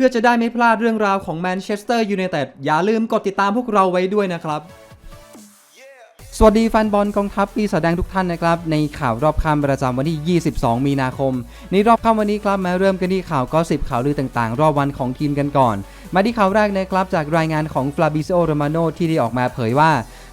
พื่อจะได้ไม่พลาดเรื่องราวของแมนเชสเตอร์ยูไนเต็ดอย่าลืมกดติดตามพวกเราไว้ด้วยนะครับ สวัสดีแฟนบอลกองทัพปีศาจแดงทุกท่านนะครับ ในข่าวรอบค่ำประจำวันที่ 22 มีนาคม ในรอบค่ำวันนี้ครับมาเริ่มกันที่ข่าวก็สิบข่าวลือต่างๆ รอบวันของทีมกันก่อน มาที่ข่าวแรกนะครับจากรายงานของฟลาบิโ o โรมาโนที่ได้ออกมาเผยว่า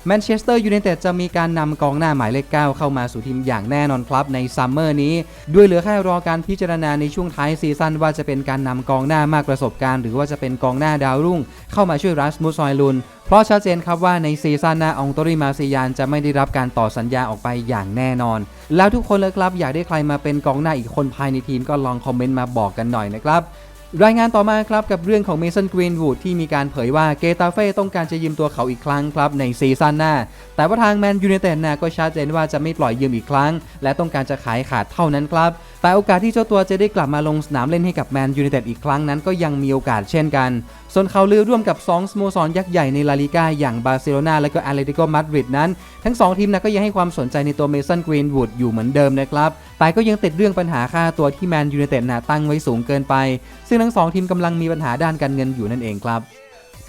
แมนเชสเตอร์ยูไนเต็ดจะมีการนำกองหน้าหมายเลข 9 เข้ามาสู่ทีมอย่างแน่นอนครับในซัมเมอร์นี้ ด้วยเหลือแค่รอการพิจารณาในช่วงท้ายซีซั่นว่าจะเป็นการนำกองหน้ามากประสบการณ์ หรือว่าจะเป็นกองหน้าดาวรุ่ง เข้ามาช่วยรัสมุสซอยลุนเพราะชัดเจนครับว่าในซีซั่นหน้าองโตริมาซิยานจะไม่ได้รับการต่อสัญญาออกไปอย่างแน่นอน แล้วทุกคนเลยครับอยากได้ใครมาเป็นกองหน้าอีกคนภายในทีมก็ลองคอมเมนต์มาบอกกันหน่อยนะครับ รายงานต่อมาครับกับเรื่องของเมสันกรีนวูดที่มีการเผยว่าเกตาเฟ่ต้องการจะยืมตัวเขาอีกครั้งครับในซีซั่นหน้า แต่ว่าทางแมนยูไนเต็ดนะก็ชัดเจนว่าจะไม่ปล่อยยืมอีกครั้ง และต้องการจะขายขาดเท่านั้นครับ แต่โอกาสที่เจ้าตัวจะได้กลับมาลงสนามเล่นให้กับแมนยูไนเต็ดอีกครั้งนั้นก็ยังมีโอกาสเช่นกัน ส่วนเขาลือร่วมกับ2สโมสรยักษ์ใหญ่ในลาลิก้าอย่างบาร์เซโลนาและก็แอตเลติโกมาดริดนั้น ทั้ง 2 ทีมนะก็ยังให้ความสนใจในตัวเมสันกรีนวูดอยู่เหมือนเดิมนะครับแต่ก็ยังติดเรื่องปัญหาค่าตัวที่แมนยูไนเต็ดนะตั้งไว้สูงเกินไป ซึ่งทั้งสองทีมกำลังมีปัญหาด้านการเงินอยู่นั่นเองครับ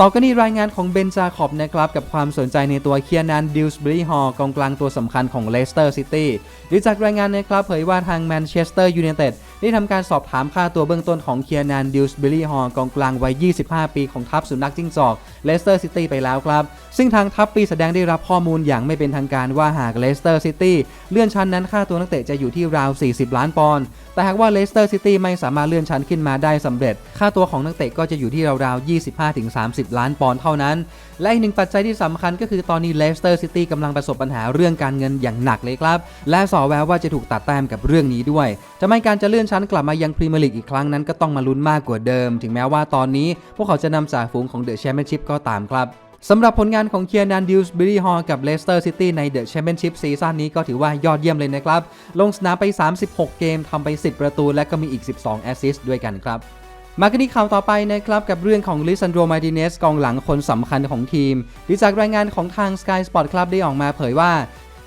ต่อกันที่รายงานของเบนจาคอบนะครับกับความสนใจในตัวเคียนันดิลส์บรีฮอลกองกลางตัวสำคัญของเลสเตอร์ซิตี้หรือจากรายงานนะครับเผยว่าทางแมนเชสเตอร์ยูไนเต็ดได้ทำการสอบถามค่าตัวเบื้องต้นของเคียนันดิลส์บรีฮอลกองกลางวัย 25 ปีของทัพสุนัขจิ้งจอกเลสเตอร์ซิตี้ไปแล้วครับ ซึ่งทางทัพปีแสดงได้รับข้อมูลอย่างไม่เป็นทางการว่าหากเลสเตอร์ซิตี้เลื่อนชั้นนั้นค่าตัวนักเตะจะอยู่ที่ราว 40 ล้านปอนด์แต่หากว่าเลสเตอร์ซิตี้ไม่สามารถเลื่อนชั้นขึ้นมาได้สำเร็จ ค่าตัวของนักเตะก็จะอยู่ที่ราวๆ25-30ล้านปอนด์เท่านั้น และอีกหนึ่งปัจจัยที่สำคัญก็คือตอนนี้เลสเตอร์ซิตี้กำลังประสบปัญหาเรื่องการเงินอย่างหนักเลยครับ และสอแววว่าจะถูกตัดแต้มกับเรื่องนี้ด้วยจะไม่การจะเลื่อนชั้นกลับมายังพรีเมียร์ลีกอีกครั้งนั้นก็ต้องมาลุ้นมากกว่าเดิม ถึงแม้ว่าตอนนี้ พวกเขาจะนำจ่าฝูงของเดอะแชมเปี้ยนชิพก็ตามครับสำหรับผลงานของเคียร์นันดิวส์บิลลี่ฮอลกับเลสเตอร์ซิตี้ในเดอะแชมเปี้ยนชิพซีซั่นนี้ก็ถือว่ายอดเยี่ยมเลยนะครับ ลงสนามไป 36 เกมทำไป 10 ประตูและก็มีอีก 12 แอสซิสต์ด้วยกันครับ มากันที่ข่าวต่อไปนะครับกับเรื่องของลิซันโดมาติเนสกองหลังคนสำคัญของทีมดีจากรายงานของทาง Sky Sport Club ได้ออกมาเผยว่า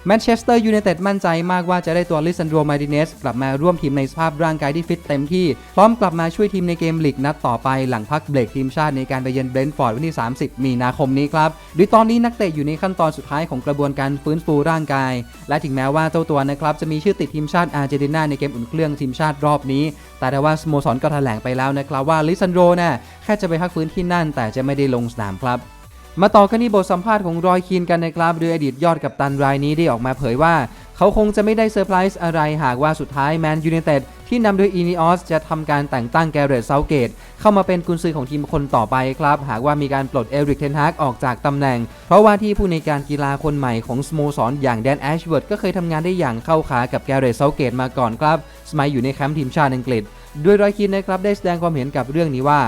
แมนเชสเตอร์ยูไนเต็ดมั่นใจมากว่าจะได้ตัวลิซันโดมาติเนสกลับมาร่วมทีมในสภาพร่างกายที่ฟิตเต็มที่ พร้อมกลับมาช่วยทีมในเกมลีกนัดต่อไปหลังพักเบรกทีมชาติในการไปเยือนเบรนท์ฟอร์ดวันที่ 30 มีนาคมนี้ครับโดยตอนนี้นักเตะอยู่ในขั้นตอนสุดท้ายของกระบวนการฟื้นฟูร่างกาย และถึงแม้ว่าเจ้าตัวนะครับจะมีชื่อติดทีมชาติอาร์เจนตินาในเกมอุ่นเครื่องทีมชาติรอบนี้ แต่ได้ว่าสโมสรก็แถลงไปแล้วนะครับว่าลิซันโดน่ะแค่จะไปพักฟื้นที่นั่นแต่จะไม่ได้ลงสนามครับ มาต่อกันที่บทสัมภาษณ์ของรอยคีนกันนะครับโดยอดีตยอดกับตันรายนี้ได้ออกมาเผยว่า เขาคงจะไม่ได้เซอร์ไพรส์อะไรหากว่าสุดท้ายแมนยูไนเต็ดที่นำโดยอีนิออสจะทำการแต่งตั้งแกเรตเซาเกต เข้ามาเป็นกุนซือของทีมคนต่อไปครับ หากว่ามีการปลดเอริกเทนฮากออกจากตำแหน่ง เพราะว่าที่ผู้ในการกีฬาคนใหม่ของสโมสรอย่างแดนแอชเวิร์ดก็เคยทำงานได้อย่างเข้าขากับแกเรตเซาเกตมาก่อนครับ สมัยอยู่ในแคมป์ทีมชาติอังกฤษ ด้วยรอยคีนนะครับได้แสดงความเห็นกับเรื่องนี้ว่า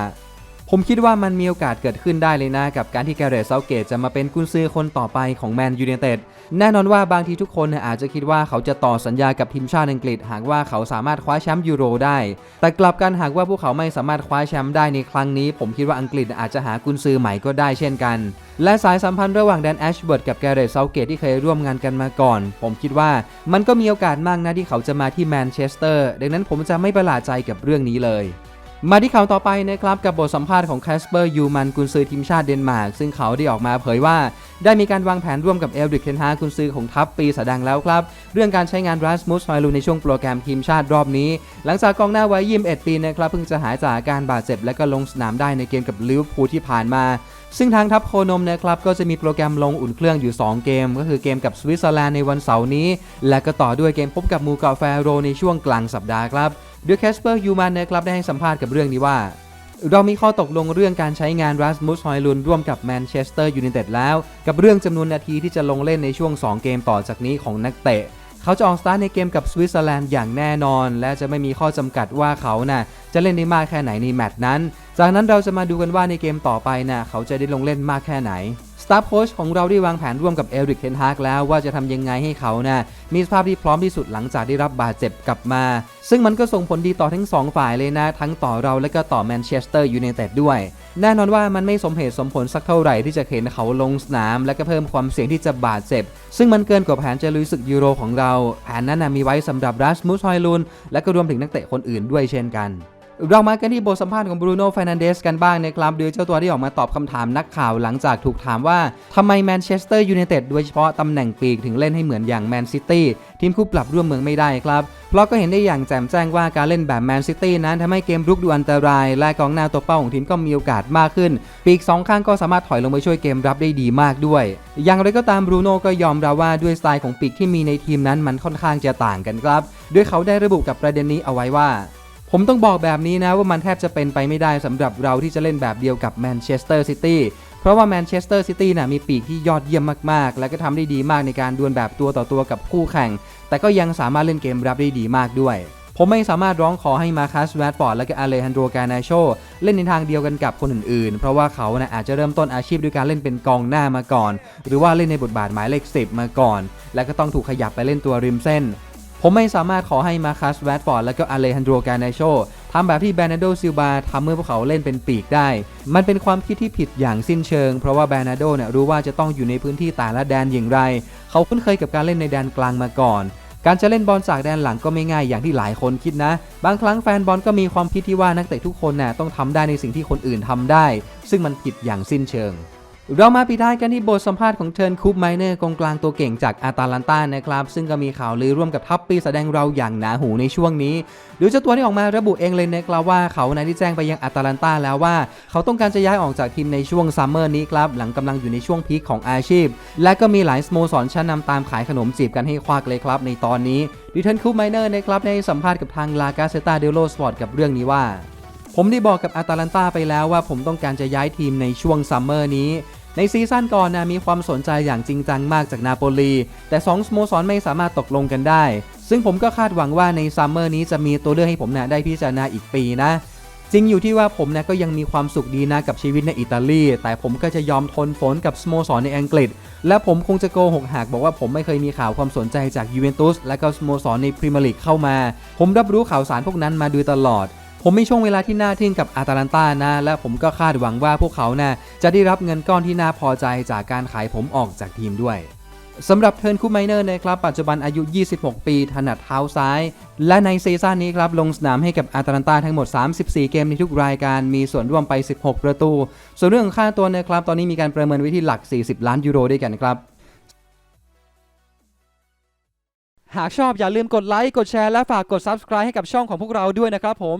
ผมคิดว่ามันมีโอกาสเกิดขึ้นได้เลยนะ กับการที่แกเรตเซาเกตจะมาเป็นกุนซือคนต่อไปของแมนยูไนเต็ดแน่นอนว่าบางทีทุกคนอาจจะคิดว่าเขาจะต่อสัญญากับทีมชาติอังกฤษ หากว่าเขาสามารถคว้าแชมป์ยูโรได้ แต่กลับกันหากว่าพวกเขาไม่สามารถคว้าแชมป์ได้ในครั้งนี้ ผมคิดว่าอังกฤษอาจจะหากุนซือใหม่ก็ได้เช่นกัน และสายสัมพันธ์ระหว่างแดนแอชเบิร์ดกับแกเรตเซาเกตที่เคยร่วมงานกันมาก่อน ผมคิดว่ามันก็มีโอกาสมากนะที่เขาจะมาที่แมนเชสเตอร์ดังนั้นผมจะไม่ประหลาดใจกับเรื่องนี้เลย มาที่ข่าวต่อไปนะครับกับบทสัมภาษณ์ของแคสเปอร์ยูมันกุนซือทีมชาติเดนมาร์กซึ่งเขาได้ออกมาเผยว่า ได้มีการวางแผนร่วมกับเอลดริกเคนฮากุนซือของทัพปีศาจแดงแล้วครับ เรื่องการใช้งานรัสมุสไฟลูในช่วงโปรแกรมทีมชาติรอบนี้ หลังจากกองหน้าวัย21ปีนะครับเพิ่งจะหายจากอาการบาดเจ็บและก็ลงสนามได้ในเกมกับลิเวอร์พูลที่ผ่านมา ซึ่งทางทัพโคนมนะครับก็จะมีโปรแกรมลงอุ่นเครื่องอยู่ 2 เกม ก็คือเกมกับสวิตเซอร์แลนด์ในวันเสาร์นี้ และก็ต่อด้วยเกมพบกับมูกาแฟโรในช่วงกลางสัปดาห์ครับโดยแคสเปอร์ยูมันนะครับได้ให้สัมภาษณ์กับเรื่องนี้ว่าเรามีข้อตกลงเรื่องการใช้งานรัสมุสฮอยลุนร่วมกับแมนเชสเตอร์ยูไนเต็ดแล้ว กับเรื่องจำนวนนาทีที่จะลงเล่นในช่วง 2 เกมต่อจากนี้ของนักเตะ เขาจะออกสตาร์ทในเกมกับสวิตเซอร์แลนด์อย่างแน่นอน และจะไม่มีข้อจำกัดว่าเขาน่ะจะเล่นได้มากแค่ไหนในแมตช์นั้น จากนั้นเราจะมาดูกันว่าในเกมต่อไปน่ะเขาจะได้ลงเล่นมากแค่ไหนสตาฟโค้ชของเราได้วางแผนร่วมกับเอริกเทนฮากแล้วว่าจะทำยังไงให้เขานะ่ะมีสภาพที่พร้อมที่สุดหลังจากได้รับบาดเจ็บกลับมา ซึ่งมันก็ส่งผลดีต่อทั้ง 2 ฝ่ายเลยนะ ทั้งต่อเราและก็ต่อแมนเชสเตอร์ยูไนเต็ดด้วย แน่นอนว่ามันไม่สมเหตุสมผลสักเท่าไหร่ที่จะเห็นเขาลงสนาม และก็เพิ่มความเสี่ยงที่จะบาดเจ็บ ซึ่งมันเกินกว่าแผนจะลุยศึกยูโรของเราแผนนั้นนะมีไว้สำหรับรัสมุสฮอยลุนและก็รวมถึงนักเตะคนอื่นด้วยเช่นกัน เรามากันที่บทสัมภาษณ์ของบรูโน่ฟ r นันเดสกันบ้างนะครับโดยเจ้าตัวที่ออกมาตอบคำถามนักข่าวหลังจากถูกถามว่าทำไมแมนเชสเตอร์ยูไนเต็ดโดยเฉพาะตำแหน่งปีกถึงเล่นให้เหมือนอย่างแมนซิตี้ทีมคู่ปรับร่วมเมืองไม่ได้ครับ เพราะก็เห็นได้อย่างแจ่มแจ้งว่าการเล่นแบบแมนซิตี้นั้นทำให้เกมรุกดูอันตราย และกองหน้าตัวเป้าของทีมก็มีโอกาสมากขึ้น ปีกสองข้างก็สามารถถอยลงไปช่วยเกมรับได้ดีมากด้วย อย่างไรก็ตามบรูโน่ก็ยอมรับว่าด้วยสไตล์ของปีกที่มีในทีมนั้นมันค่อนข้างจะต่างกันครับโดยเขาได้ระบุกับประเด็นนี้เอาไว้ว่า ผมต้องบอกแบบนี้นะว่ามันแทบจะเป็นไปไม่ได้สำหรับเราที่จะเล่นแบบเดียวกับแมนเชสเตอร์ซิตี้เพราะว่าแมนเชสเตอร์ซิตี้น่ะมีปีกที่ยอดเยี่ยมมาก ๆ และก็ทำได้ดีมากในการดวลแบบตัวต่อตัวกับคู่แข่ง แต่ก็ยังสามารถเล่นเกมรับได้ดีมากด้วย ผมไม่สามารถร้องขอให้มาคัสแวดฟอร์ดและก็อาเลฮันโดกานาโชเล่นในทางเดียวกันกับคนอื่น ๆ เพราะว่าเขานะอาจจะเริ่มต้นอาชีพด้วยการเล่นเป็นกองหน้ามาก่อน หรือว่าเล่นในบทบาทหมายเลข10มาก่อน และก็ต้องถูกขยับไปเล่นตัวริมเส้น ผมไม่สามารถขอให้มาคัสแวดฟอร์ดและก็อเลฮันโดกาเนโชทำแบบที่แบรนาโดซิลบาทำเมื่อพวกเขาเล่นเป็นปีกได้ มันเป็นความคิดที่ผิดอย่างสิ้นเชิง เพราะว่าแบรนาโดเนี่ยรู้ว่าจะต้องอยู่ในพื้นที่แต่ละแดนอย่างไร เขาคุ้นเคยกับการเล่นในแดนกลางมาก่อน การจะเล่นบอลจากแดนหลังก็ไม่ง่ายอย่างที่หลายคนคิดนะ บางครั้งแฟนบอลก็มีความคิดที่ว่านักเตะทุกคนน่ะต้องทำได้ในสิ่งที่คนอื่นทำได้ ซึ่งมันผิดอย่างสิ้นเชิง เรามาปิดท้ายกันที่บทสัมภาษณ์ของเทิร์นคูปไมเนอร์กองกลางตัวเก่งจากอาตาลันตานะครับ ซึ่งก็มีข่าวลือร่วมกับทัพปีแสดงเราอย่างหนาหูในช่วงนี้โดยเจ้าตัวที่ออกมาระบุเองเลยนะครับว่าเขาในที่แจ้งไปยังอาตาลันตาแล้วว่า เขาต้องการจะย้ายออกจากทีมในช่วงซัมเมอร์นี้ครับ หลังกำลังอยู่ในช่วงพีคของอาชีพ และก็มีหลายสโมสรชั้นนำตามขายขนมจีบกันให้ควักเลยครับ ในตอนนี้ดิเทิร์นคูปไมเนอร์นะครับในสัมภาษณ์กับทางลากาเซตาเดโลสปอร์ตกับเรื่องนี้ว่า ผมได้บอกกับอาตาลันตาไปแล้วว่าผมต้องการจะย้ายทีมในช่วงซัมเมอร์นี้ ในซีซั่นก่อนนะมีความสนใจอย่างจริงจังมากจากนาโปลี แต่2สโมสรไม่สามารถตกลงกันได้ ซึ่งผมก็คาดหวังว่าในซัมเมอร์นี้จะมีตัวเลือกให้ผมนะได้พิจารณาอีกปีนะจริงอยู่ที่ว่าผมนะก็ยังมีความสุขดีนะกับชีวิตในอิตาลี แต่ผมก็จะยอมทนฝนกับสโมสรในอังกฤษ และผมคงจะโกหกหากบอกว่าผมไม่เคยมีข่าวความสนใจจากยูเวนตุสและก็สโมสรในพรีเมียร์ลีกเข้ามา ผมรับรู้ข่าวสารพวกนั้นมาโดยตลอด ผมมีช่วงเวลาที่น่าทึ่งกับอาตาลันตานะ และผมก็คาดหวังว่าพวกเขานะ่ะจะได้รับเงินก้อนที่น่าพอใจจากการขายผมออกจากทีมด้วยสำหรับเทิร์นคูไมเนอร์นะครับ ปัจจุบันอายุ 26 ปี ถนัดเท้าซ้าย และในซีซั่นนี้ครับ ลงสนามให้กับอาตาลันตาทั้งหมด 34 เกมในทุกรายการ มีส่วนร่วมไป 16 ประตู ส่วนเรื่องของค่าตัวนะครับ ตอนนี้มีการประเมินไว้ที่หลัก 40 ล้านยูโรด้วยกันครับ หากชอบอย่าลืมกดไลค์ กดแชร์ และฝากกด Subscribe ให้กับช่องของพวกเราด้วยนะครับผม